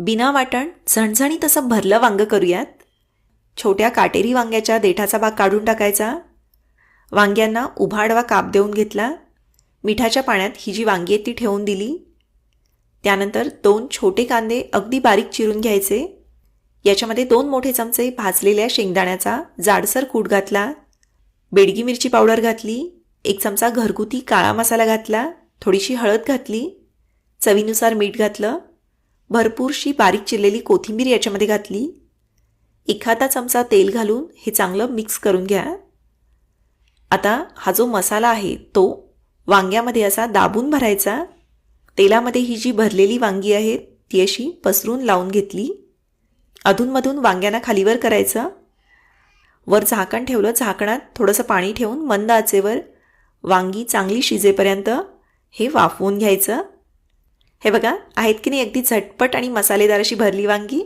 बिना वाटण झणझणीत असं भरलं वांगं करूयात? छोट्या काटेरी वांग्याच्या देठाचा भाग काढून टाकायचा? वांग्यांना उभाडवा काप देऊन घेतला? मिठाच्या पाण्यात ही जी वांगी आहेत ती ठेवून दिली? त्यानंतर दोन छोटे कांदे अगदी बारीक चिरून घ्यायचे. याच्यामध्ये दोन मोठे चमचे भाजलेल्या शेंगदाण्याचा जाडसर कूट घातला. बेडगी मिरची पावडर घातली. एक चमचा घरगुती काळा मसाला घातला. थोडीशी हळद घातली. चवीनुसार मीठ घातलं. भरपूरशी बारीक चिरलेली कोथिंबीर याच्यामध्ये घातली. एखादा चमचा तेल घालून हे चांगलं मिक्स करून घ्या. आता हा जो मसाला आहे तो वांग्यामध्ये असा दाबून भरायचा. तेलामध्ये ही जी भरलेली वांगी आहेत ती अशी पसरून लावून घेतली. अधूनमधून वांग्यांना खालीवर करायचं. वर झाकण ठेवलं. झाकणात थोडंसं पाणी ठेवून मंद आचेवर वांगी चांगली शिजेपर्यंत हे वाफवून घ्यायचं. हे बघा आहेत की नाही अगदी झटपट आणि मसालेदार अशी भरली वांगी?